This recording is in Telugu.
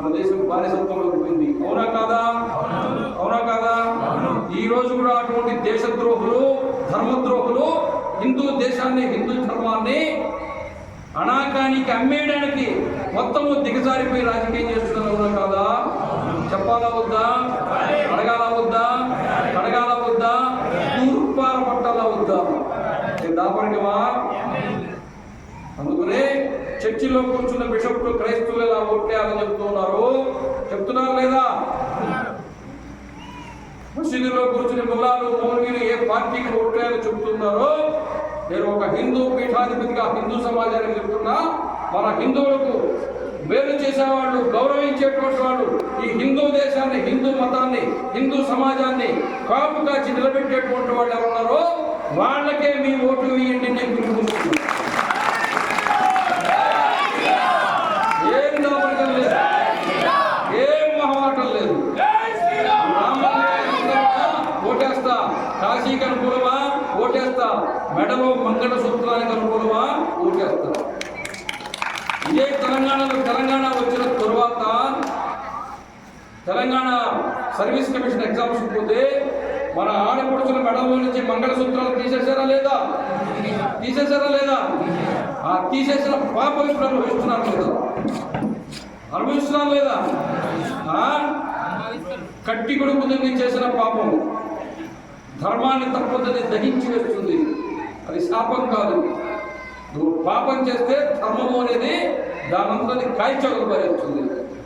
మన దేశం బానిసత్వంలోకి పోయింది అవునా కాదా? అవునా కాదా? ఈ రోజు కూడా అటువంటి దేశద్రోహులు ధర్మద్రోహులు హిందూ దేశాన్ని హిందూ ధర్మాన్ని అనాకానికి అమ్మేయడానికి మొత్తము దిగజారిపోయి రాజకీయం చేస్తున్నారు అవునా కాదా? చెప్పాలా వద్దా? అడగాల వద్దా? అడగాల వద్దా? తూర్పాల పట్టాలా వద్దా? దాపరికమా? అందుకనే చర్చిలో కూర్చున్న బిషప్లు క్రైస్తవులు ఎలా ఓట్లేయాలని చెప్తున్నారు చెప్తున్నారు లేదా? మసీదులో కూర్చుని ముల్లాలు మౌలవీలు ఏ పార్టీకి ఓట్లేయాలని చెప్తున్నారో? నేను ఒక హిందూ పీఠాధిపతిగా హిందూ సమాజానికి చెప్తున్నా మన హిందువులకు మేలు చేసేవాళ్ళు గౌరవించేటువంటి వాళ్ళు ఈ హిందూ దేశాన్ని హిందూ మతాన్ని హిందూ సమాజాన్ని కాపు కాచి నిలబెట్టేటువంటి వాళ్ళు ఎవరున్నారో వాళ్ళకే మీ ఓటు వేయండి నేను పిలుపుతున్నాను ఏం దాపరికం లేదు ఏం మొహమాటం లేదు రామమందిరానికి ఓటేస్తా కాశీకి అనుకూలమా? ఓటేస్తా. మెడలో మంగళ సూత్రానికి అనుకూలమా? ఓటేస్తా. ఇదే తెలంగాణలో తెలంగాణ వచ్చిన తర్వాత తెలంగాణ సర్వీస్ కమిషన్ ఎగ్జామ్స్ పోతే మన ఆడపడుచుల మెడలో నుంచి మంగళసూత్రాలు తీసేశారా లేదా? తీసేశారా లేదా? ఆ తీసేసిన పాపం ఇప్పుడు అనుభవిస్తున్నారు లేదా? అనుభవిస్తున్నారు లేదా? కట్టి కొడుకు చేసిన పాపం ధర్మాన్ని తప్పదని దహించి వేస్తుంది. అది శాపం కాదు. నువ్వు పాపం చేస్తే ధర్మము అనేది దానంతది కాయచగలు పరిస్తుంది